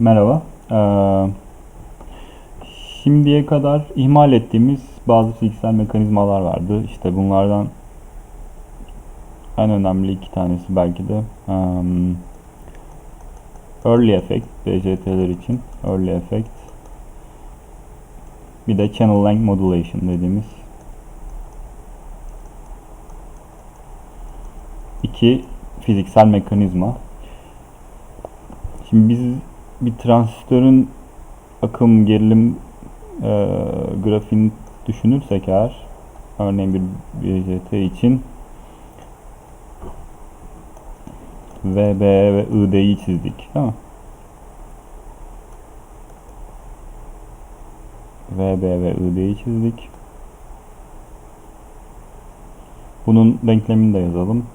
Merhaba. Ee, şimdiye kadar ihmal ettiğimiz bazı fiziksel mekanizmalar vardı. İşte bunlardan en önemli iki tanesi belki de em, Early Effect, BCT'ler için Early Effect bir de Channel Length Modulation dediğimiz iki fiziksel mekanizma. Şimdi biz bir transistörün akım gerilim e, grafiğini düşünürsek eğer örneğin bir BJT için VB ve ID'yi çizdik mi? VB ve ID'yi çizdik. Bunun denklemini de yazalım.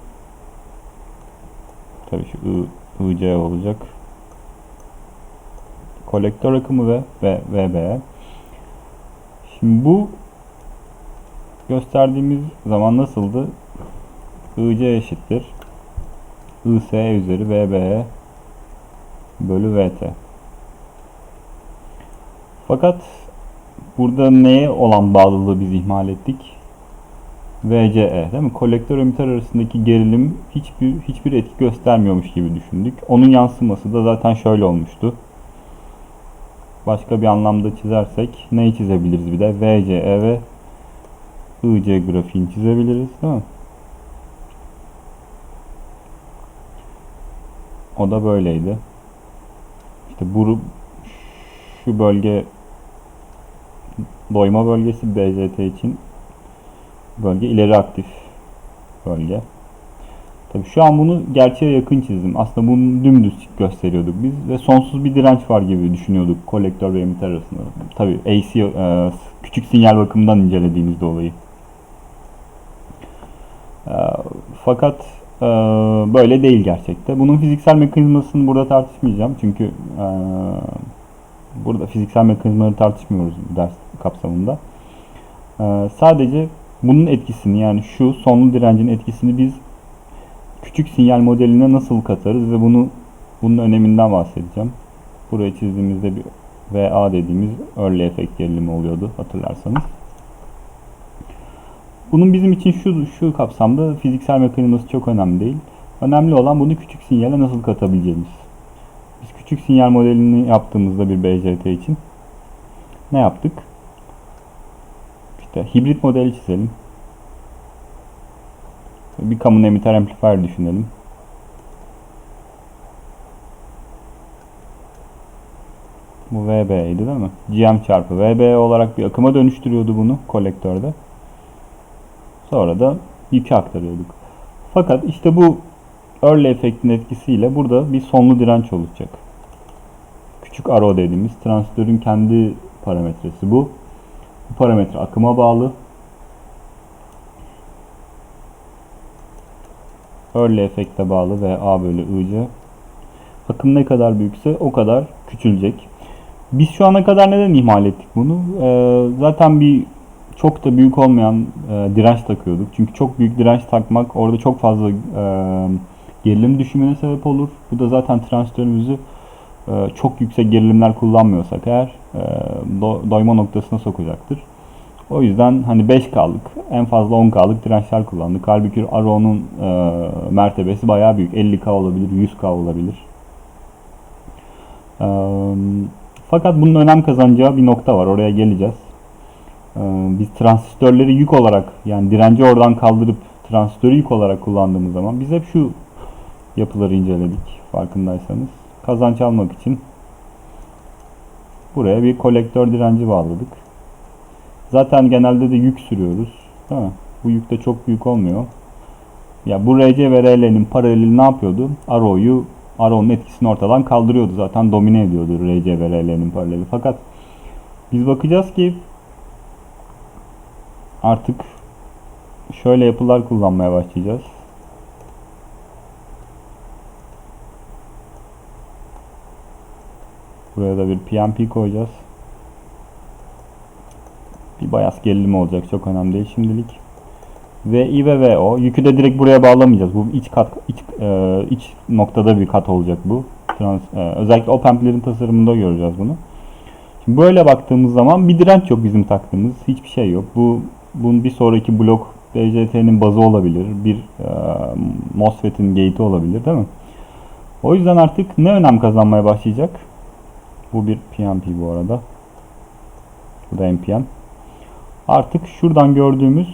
Tabii şu I, IC olacak kolektör akımı ve, ve VB. Şimdi bu gösterdiğimiz zaman nasıldı? IC eşittir. IS üzeri VB bölü VT. Fakat burada neye olan bağlılığı biz ihmal ettik? VCE değil mi? Kolektör emitter arasındaki gerilim hiçbir hiçbir etki göstermiyormuş gibi düşündük. Onun yansıması da zaten şöyle olmuştu başka bir anlamda çizersek neyi çizebiliriz bir de? VCE ve IC grafiğini çizebiliriz değil mi? O da böyleydi. İşte bu şu bölge doyma bölgesi BCT için bölge ileri aktif bölge. Tabii şu an bunu gerçeğe yakın çizdim. Aslında bunu dümdüz gösteriyorduk biz ve sonsuz bir direnç var gibi düşünüyorduk kolektör ve emitter arasında. Tabii AC e, küçük sinyal bakımından incelediğimizde olayı. E, fakat e, böyle değil gerçekte. Bunun fiziksel mekanizmasını burada tartışmayacağım çünkü e, burada fiziksel mekanizmaları tartışmıyoruz ders kapsamında. E, sadece bunun etkisini yani şu sonlu direncin etkisini biz küçük sinyal modeline nasıl katarız ve bunu bunun öneminden bahsedeceğim. Buraya çizdiğimizde bir VA dediğimiz early effect gerilimi oluyordu hatırlarsanız. Bunun bizim için şu şu kapsamda fiziksel mekanizması çok önemli değil. Önemli olan bunu küçük sinyale nasıl katabileceğimiz. Biz küçük sinyal modelini yaptığımızda bir BJT için ne yaptık? İşte hibrit modeli çizelim. Bir common emitter amplifier düşünelim. Bu VB'ydi değil mi? GM çarpı VB olarak bir akıma dönüştürüyordu bunu kolektörde. Sonra da yükü aktarıyorduk. Fakat işte bu early efektin etkisiyle burada bir sonlu direnç olacak. Küçük RO dediğimiz transistörün kendi parametresi bu. Bu parametre akıma bağlı. Early efekte bağlı ve A bölü IC. Akım ne kadar büyükse o kadar küçülecek. Biz şu ana kadar neden ihmal ettik bunu? Ee, zaten bir çok da büyük olmayan e, direnç takıyorduk. Çünkü çok büyük direnç takmak orada çok fazla e, gerilim düşümüne sebep olur. Bu da zaten transistörümüzü e, çok yüksek gerilimler kullanmıyorsak eğer e, do, doyma noktasına sokacaktır. O yüzden hani 5K'lık en fazla 10K'lık dirençler kullandık. Halbuki Aro'nun e, mertebesi bayağı büyük. 50K olabilir, 100K olabilir. E, fakat bunun önem kazanacağı bir nokta var. Oraya geleceğiz. E, biz transistörleri yük olarak yani direnci oradan kaldırıp transistörü yük olarak kullandığımız zaman biz hep şu yapıları inceledik farkındaysanız. Kazanç almak için buraya bir kolektör direnci bağladık. Zaten genelde de yük sürüyoruz. Değil? Bu yük de çok büyük olmuyor. Ya bu RC ve RL'nin paraleli ne yapıyordu? Arrow'yu Arrow'un etkisini ortadan kaldırıyordu. Zaten domine ediyordu RC ve RL'nin paraleli. Fakat biz bakacağız ki artık şöyle yapılar kullanmaya başlayacağız. Buraya da bir PNP koyacağız. Bayas gerilimi olacak. Çok önemli değil şimdilik. VI ve VO. Yükü de direkt buraya bağlamayacağız. Bu iç kat iç, e, iç noktada bir kat olacak bu. Trans, e, özellikle op amp'lerin tasarımında göreceğiz bunu. Şimdi böyle baktığımız zaman bir direnç yok bizim taktığımız. Hiçbir şey yok. Bu bunun bir sonraki blok BJT'nin bazı olabilir. Bir e, MOSFET'in gate'i olabilir değil mi? O yüzden artık ne önem kazanmaya başlayacak? Bu bir PNP bu arada. Bu da NPN. Artık şuradan gördüğümüz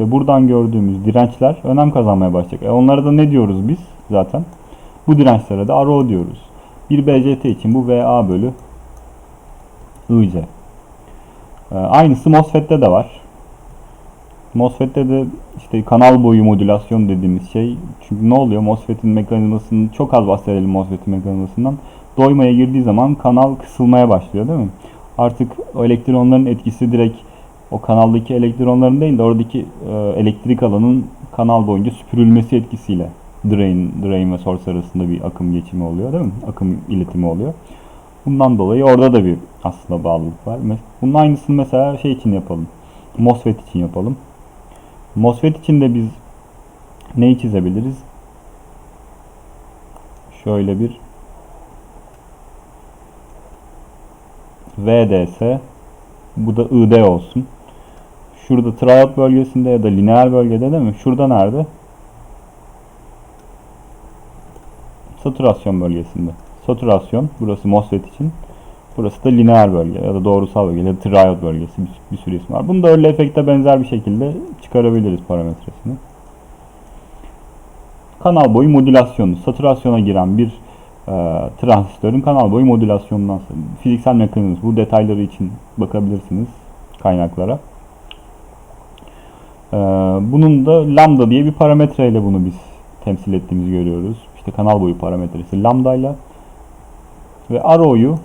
ve buradan gördüğümüz dirençler önem kazanmaya başlayacak. E onlara da ne diyoruz biz zaten? Bu dirençlere de RO diyoruz. Bir BJT için bu VA bölü IC. E, aynısı MOSFET'te de var. MOSFET'te de işte kanal boyu modülasyon dediğimiz şey. Çünkü ne oluyor? MOSFET'in mekanizmasını çok az bahsedelim MOSFET'in mekanizmasından. Doymaya girdiği zaman kanal kısılmaya başlıyor değil mi? Artık o elektronların etkisi direkt o kanaldaki elektronların değil de oradaki e, elektrik alanın kanal boyunca süpürülmesi etkisiyle drain, drain ve source arasında bir akım geçimi oluyor değil mi? Akım iletimi oluyor. Bundan dolayı orada da bir aslında bağlılık var. Bunun aynısını mesela şey için yapalım. MOSFET için yapalım. MOSFET için de biz neyi çizebiliriz? Şöyle bir VDS bu da ID olsun. Şurada tryout bölgesinde ya da lineer bölgede değil mi? Şurada nerede? Saturasyon bölgesinde. Saturasyon burası MOSFET için. Burası da lineer bölge ya da doğrusal bölge ya da triode bölgesi bir, bir sürü isim var. Bunu da öyle efekte benzer bir şekilde çıkarabiliriz parametresini. Kanal boyu modülasyonu. Saturasyona giren bir e, transistörün kanal boyu modülasyonundan fiziksel mekanizması. Bu detayları için bakabilirsiniz kaynaklara. E, bunun da lambda diye bir parametreyle bunu biz temsil ettiğimizi görüyoruz. İşte kanal boyu parametresi lambda ile ve RO'yu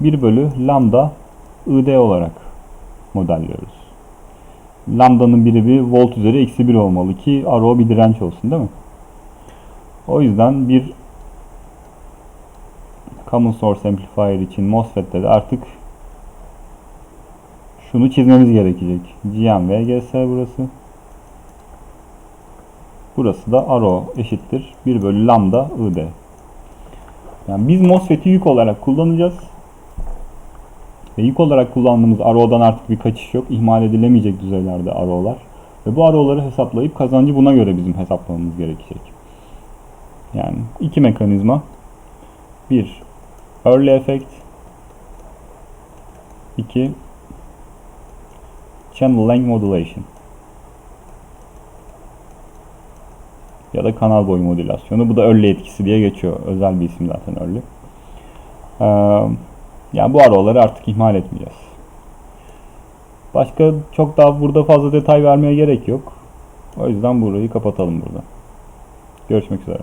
1 bölü lambda ID olarak modelliyoruz. Lambda'nın biri bir volt üzeri eksi 1 olmalı ki RO bir direnç olsun değil mi? O yüzden bir common source amplifier için MOSFET'te de artık şunu çizmemiz gerekecek. GM VGS burası. Burası da RO eşittir 1 bölü lambda ID. Yani biz MOSFET'i yük olarak kullanacağız. Ve yük olarak kullandığımız RO'dan artık bir kaçış yok. İhmal edilemeyecek düzeylerde RO'lar. Ve bu RO'ları hesaplayıp kazancı buna göre bizim hesaplamamız gerekecek. Yani iki mekanizma. Bir, early effect. İki, channel length modulation. Ya da kanal boyu modülasyonu. Bu da early etkisi diye geçiyor. Özel bir isim zaten early. Ee, yani bu araları artık ihmal etmeyeceğiz. Başka çok daha burada fazla detay vermeye gerek yok. O yüzden burayı kapatalım burada. Görüşmek üzere.